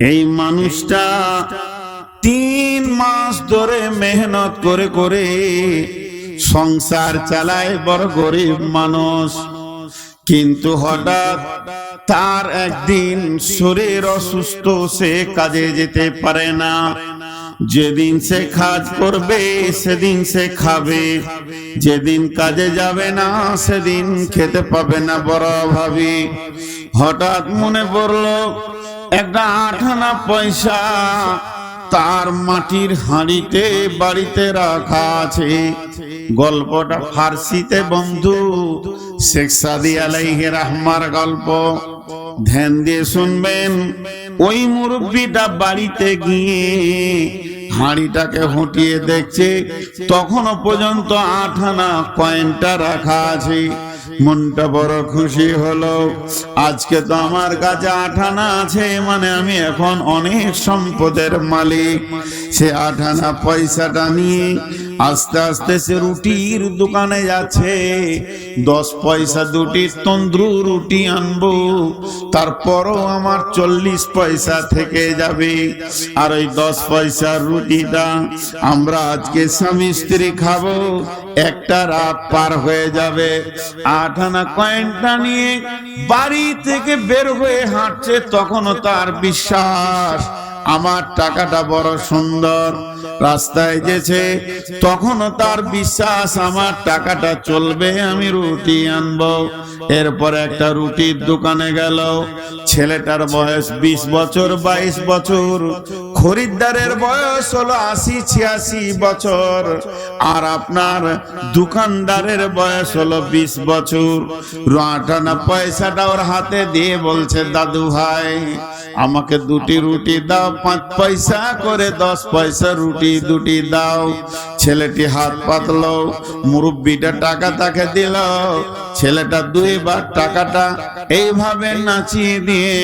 এই মানুষটা তিন মাস ধরে মেহনত করে করে সংসার চালায়, বড় গরিব মানুষ। কিন্তু হঠাৎ তার একদিন শরীর অসুস্থ, সে কাজে যেতে পারে না। যেদিন সে কাজ করবে, সেদিন সে খাবে। যেদিন কাজে যাবে না, সেদিন খেতে পাবে না, বড় ভাবি হঠাৎ মনে পড়ল একটা আঠানা পয়সা তার মাটির হাঁড়িতে, বাড়িতে রাখা আছে। গল্পটা ফার্সিতে বন্ধু, শেখ সাদি রাহমার গল্প। ধ্যান দিয়ে শুনবেন, ওই মুরব্বীটা বাড়িতে গিয়ে হাঁড়িটাকে হটিয়ে দেখছে, তখনও পর্যন্ত আঠানা কয়েনটা রাখা আছে। মনটা বড় খুশি হলো। আজকে তো আমার কাছে আঠানা আছে মানে আমি এখন অনেক সম্পদের মালিক। সে আঠানা পয়সাটা নিয়ে আস্তে আস্তে সে রুটির দোকানে যাচ্ছে। দশ পয়সা দুটি তন্দ্রু রুটি আনব, তারপরও আমার চল্লিশ পয়সা থেকে যাবে। আর ওই দশ পয়সার রুটিটা আমরা আজকে স্বামী স্ত্রী খাব, একটা রাত পার হয়ে যাবে। আঠানা কয়েনটা নিয়ে বাড়ি থেকে বের হয়ে হাঁটছে, তখনও তার বিশ্বাস আমার টাকাটা বড় সুন্দর। রাস্তায় গেছে তখনও তার বিশ্বাস, আমার টাকাটা চলবে, আমি রুটি আনব। এরপর একটা রুটির দোকানে গেল। ছেলেটার বয়স বিশ বছর, বাইশ বছর। খরিদ্দারের বয়স হলো আশি, ছিয়াশি বছর। আর আপনার দোকানদারের বয়স হলো বিশ বছর। আটানা পয়সাটা ওর হাতে দিয়ে বলছে, দাদু ভাই, আমাকে দুটি রুটি দাও, পাঁচ পয়সা করে দশ পয়সা রুটি দুটি দাও। ছেলেটি হাত পাতলো, মুরব্বিটা টাকা তাকে দিল। ছেলেটা দুইবার টাকাটা এইভাবে নাচিয়ে দিয়ে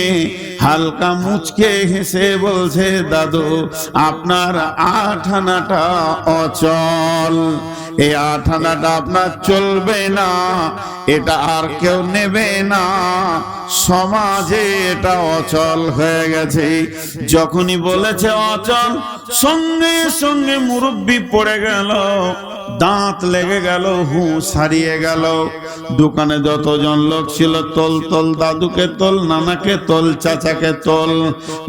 হালকা মুচকে হেসে বলছে, দাদু, আপনার আঠানাটা অচল। এই আঠানাটা আপনার চলবে না, এটা আর কেউ নেবে না। সমাজে এটা অচল হয়ে গেছে। যখনই বলেছে অচল সঙ্গে সঙ্গে মুরব্বী পড়ে গেল, দাঁত লেগে গেল হুঁশ হারিয়ে গেল। দোকানে যতজন লোক ছিল, তোল তোল দাদুকে তোল, নানাকে তোল, চাচাকে তোল,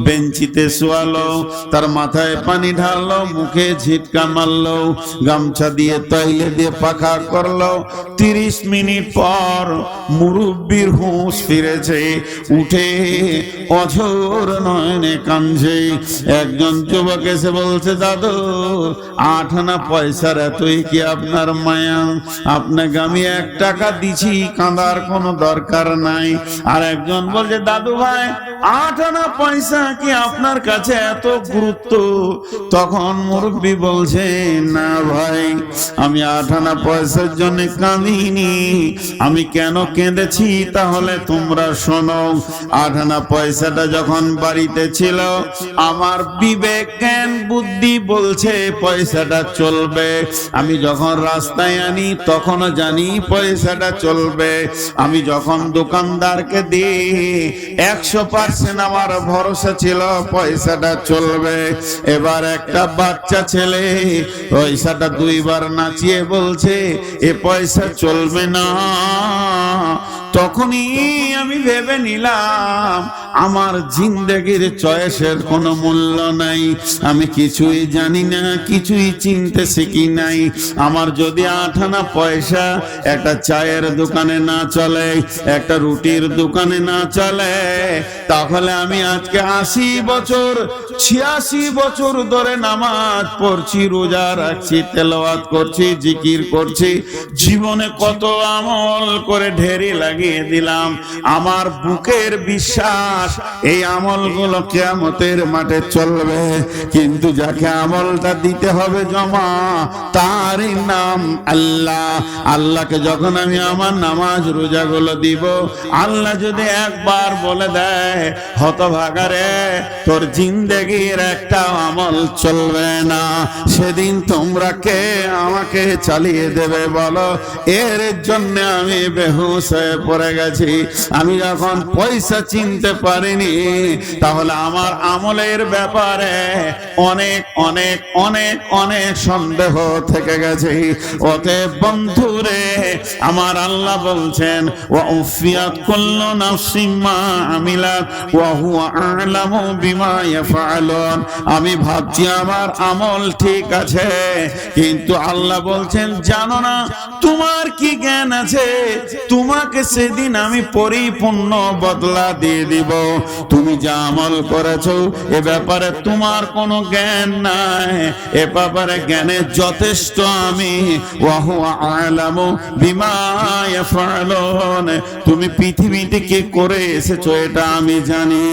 বেঞ্চিতে শোয়ালো, তার মাথায় পানি ঢাললো, মুখে ঝিটকা মারলো, গামছা দিয়ে তৈলে দিয়ে পাখা করল। তিরিশ মিনিট পর মুরব্বীর হুঁশ ফিরেছে, উঠে অঝোর নয়নে কাঞ্জে একজন যুবক এসে বলছে, দাদু আঠানা পয়সার এতই কি আপনার মায়া? আপনাকে আমি এক টাকা দিছি, কাঁদার কোনো দরকার নাই। আর একজন বলছে, দাদু ভাই আঠানা পয়সা কি আপনার কাছে এত গুরুত্ব? তখন মুরব্বী বলছে, না ভাই, আমি আঠানা পয়সার জন্য কাঁদিনি। আমি কেন কেঁদেছি তাহলে তোমরা শোনো। আঠানা পয়সাটা যখন বাড়িতে ছিল, আমার বিবেক জ্ঞান বুদ্ধি বলছে, পয়সাটা চলবে। আমি যখন রাস্তায় আনি তখনও জানি পয়সাটা চলবে। আমি যখন দোকানদারকে দিই, একশো পার্সেন্ট আমার ভরসা ছিল, পয়সাটা চলবে। এবার একটা বাচ্চা ছেলে, পয়সাটা দুইবার নাচিয়ে বলছে, এ পয়সা চলবে না। তখনই আমি ভেবে নিলাম, আমার জিন্দগির চয়েসের কোনো মূল্য নাই। আমি কিছুই জানি না, কিছুই চিনতে শিখি নাই। আমার যদি আঠানা পয়সা একটা চায়ের দোকানে না চলে, একটা রুটির দোকানে না চলে, তাহলে আমি আজকে আশি বছর, ছিয়াশি বছর ধরে নামাজ পড়ছি, রোজা রাখছি, তেলাওয়াত করছি, জিকির করছি। জীবনে কত আমল করে ঢেরি লাগিয়ে দিলাম। আমার বুকের বিশ্বাস, এই আমলগুলো কেয়ামতের মাঠে চলবে। কিন্তু যাকে আমলটা দিতে হবে জমা, তারই নাম আল্লাহ। আল্লাহকে যখন আমি আমার নামাজ রোজাগুলো দিব, আল্লাহ যদি একবার বলে দেয়, হতভাগারে, তোর জিন্দেগির একটা আমল চলবে না। সেদিন তোমরা কে আমাকে চালিয়ে দেবে বলো? এর জন্য আমি বেহুশ হয়ে পড়ে গেছি। আমি যখন পয়সা চিনতে পারিনি, তাহলে আমার আমলের ব্যাপারে অনেক অনেক অনেক অনেক সন্দেহ থেকে গেছে। অতএব বন্ধুরে, আমার আল্লাহ বলছেন ওয়া উফিয়াত কুল্লু নাফসিন মা আমিলাত, ওয়া হুয়া আ'লামু বিমা ইয়াফআলুন। আমি ভাবছি আমার আমল ঠিক আছে, কিন্তু আল্লাহ বলছেন, জানো না, তোমার কি জ্ঞান আছে? তোমাকে সেদিন আমি পরিপূর্ণ বদলা দিয়ে দিব, তুমি যা আমল করেছ, এ ব্যাপারে তোমার কোনো জ্ঞান নাই। এ ব্যাপারে জ্ঞানে যথেষ্ট আমি। ওয়াহু আলামু বিমায় তুমি পৃথিবীতে কি করে এসেছ, এটা আমি জানি।